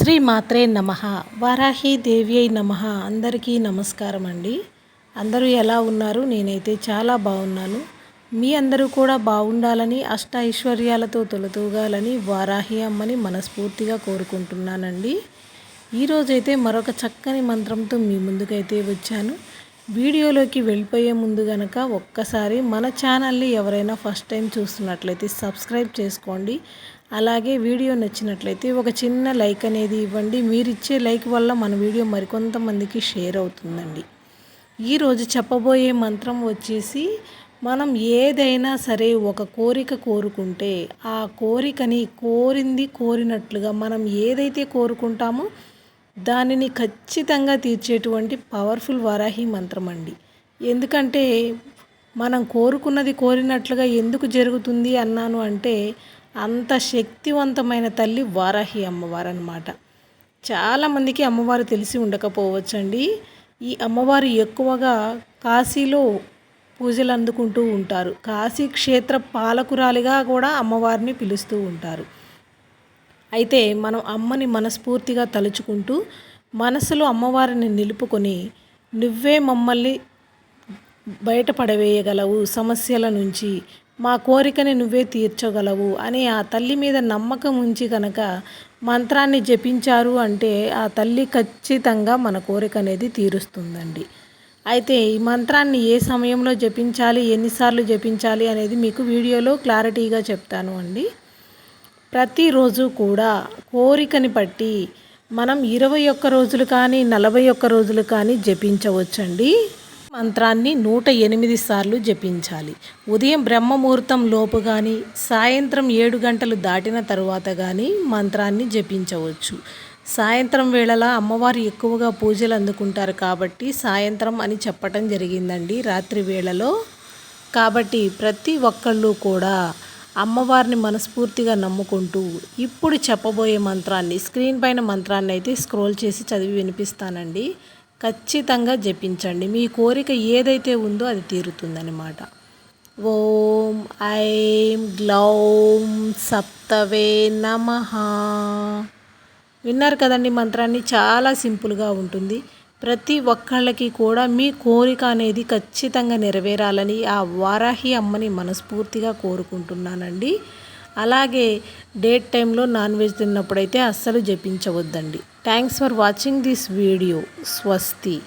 శ్రీ మాత్రే నమ. వారాహి దేవి నమ. అందరికీ నమస్కారం అండి. అందరూ ఎలా ఉన్నారు? నేనైతే చాలా బాగున్నాను. మీ అందరూ కూడా బాగుండాలని అష్ట ఐశ్వర్యాలతో తొలతూగాలని వారాహి అమ్మని మనస్ఫూర్తిగా కోరుకుంటున్నానండి. ఈరోజైతే మరొక చక్కని మంత్రంతో మీ ముందుకైతే వచ్చాను. వీడియోలోకి వెళ్ళిపోయే ముందు గనక ఒక్కసారి మన ఛానల్ని ఎవరైనా ఫస్ట్ టైం చూస్తున్నట్లయితే సబ్స్క్రైబ్ చేసుకోండి. అలాగే వీడియో నచ్చినట్లయితే ఒక చిన్న లైక్ అనేది ఇవ్వండి. మీరు ఇచ్చే లైక్ వల్ల మన వీడియో మరికొంతమందికి షేర్ అవుతుందండి. ఈరోజు చెప్పబోయే మంత్రం వచ్చేసి మనం ఏదైనా సరే ఒక కోరిక కోరుకుంటే ఆ కోరికని కోరింది కోరినట్లుగా మనం ఏదైతే కోరుకుంటామో దానిని ఖచ్చితంగా తీర్చేటువంటి పవర్ఫుల్ వారాహి మంత్రం అండి. ఎందుకంటే మనం కోరుకున్నది కోరినట్లుగా ఎందుకు జరుగుతుంది అన్నాను అంటే అంత శక్తివంతమైన తల్లి వారాహి అమ్మవారు అనమాట చాలామందికి అమ్మవారు తెలిసి ఉండకపోవచ్చండి. ఈ అమ్మవారు ఎక్కువగా కాశీలో పూజలు అందుకుంటూ ఉంటారు. కాశీ క్షేత్ర పాలకురాలిగా కూడా అమ్మవారిని పిలుస్తూ ఉంటారు. అయితే మనం అమ్మని మనస్ఫూర్తిగా తలుచుకుంటూ మనసులో అమ్మవారిని నిలుపుకొని నువ్వే మమ్మల్ని బయటపడవేయగలవు సమస్యల నుంచి మా కోరికని నువ్వే తీర్చగలవు అని ఆ తల్లి మీద నమ్మకం ఉంచి కనుక మంత్రాన్ని జపించారు అంటే ఆ తల్లి ఖచ్చితంగా మన కోరిక అనేది తీరుస్తుందండి. అయితే ఈ మంత్రాన్ని ఏ సమయంలో జపించాలి ఎన్నిసార్లు జపించాలి అనేది మీకు వీడియోలో క్లారిటీగా చెప్తాను అండి. ప్రతిరోజు కూడా కోరికని బట్టి మనం ఇరవై ఒక్క రోజులు కానీ నలభై ఒక్క రోజులు కానీ జపించవచ్చండి. మంత్రాన్ని నూట ఎనిమిది సార్లు జపించాలి. ఉదయం బ్రహ్మముహూర్తం లోపు కానీ సాయంత్రం ఏడు గంటలు దాటిన తరువాత కానీ మంత్రాన్ని జపించవచ్చు. సాయంత్రం వేళలా అమ్మవారు ఎక్కువగా పూజలు అందుకుంటారు కాబట్టి సాయంత్రం అని చెప్పటం జరిగిందండి రాత్రి వేళలో. కాబట్టి ప్రతి ఒక్కళ్ళు కూడా అమ్మవారిని మనస్ఫూర్తిగా నమ్ముకుంటూ ఇప్పుడు చెప్పబోయే మంత్రాన్ని స్క్రీన్ పైన మంత్రాన్ని అయితే స్క్రోల్ చేసి చదివి వినిపిస్తానండి. ఖచ్చితంగా జపించండి. మీ కోరిక ఏదైతే ఉందో అది తీరుతుందనమాట ఓం ఐం గ్లౌం సప్తవే నమ. విన్నారు కదండి మంత్రాన్ని? చాలా సింపుల్గా ఉంటుంది. ప్రతి ఒక్కళ్ళకి కూడా మీ కోరిక అనేది ఖచ్చితంగా నెరవేరాలని ఆ వారాహి అమ్మని మనస్ఫూర్తిగా కోరుకుంటున్నానండి. అలాగే డేట్ టైంలో నాన్ వెజ్ తిన్నప్పుడైతే అస్సలు జపించవద్దండి. Thanks for watching this video. స్వస్తి.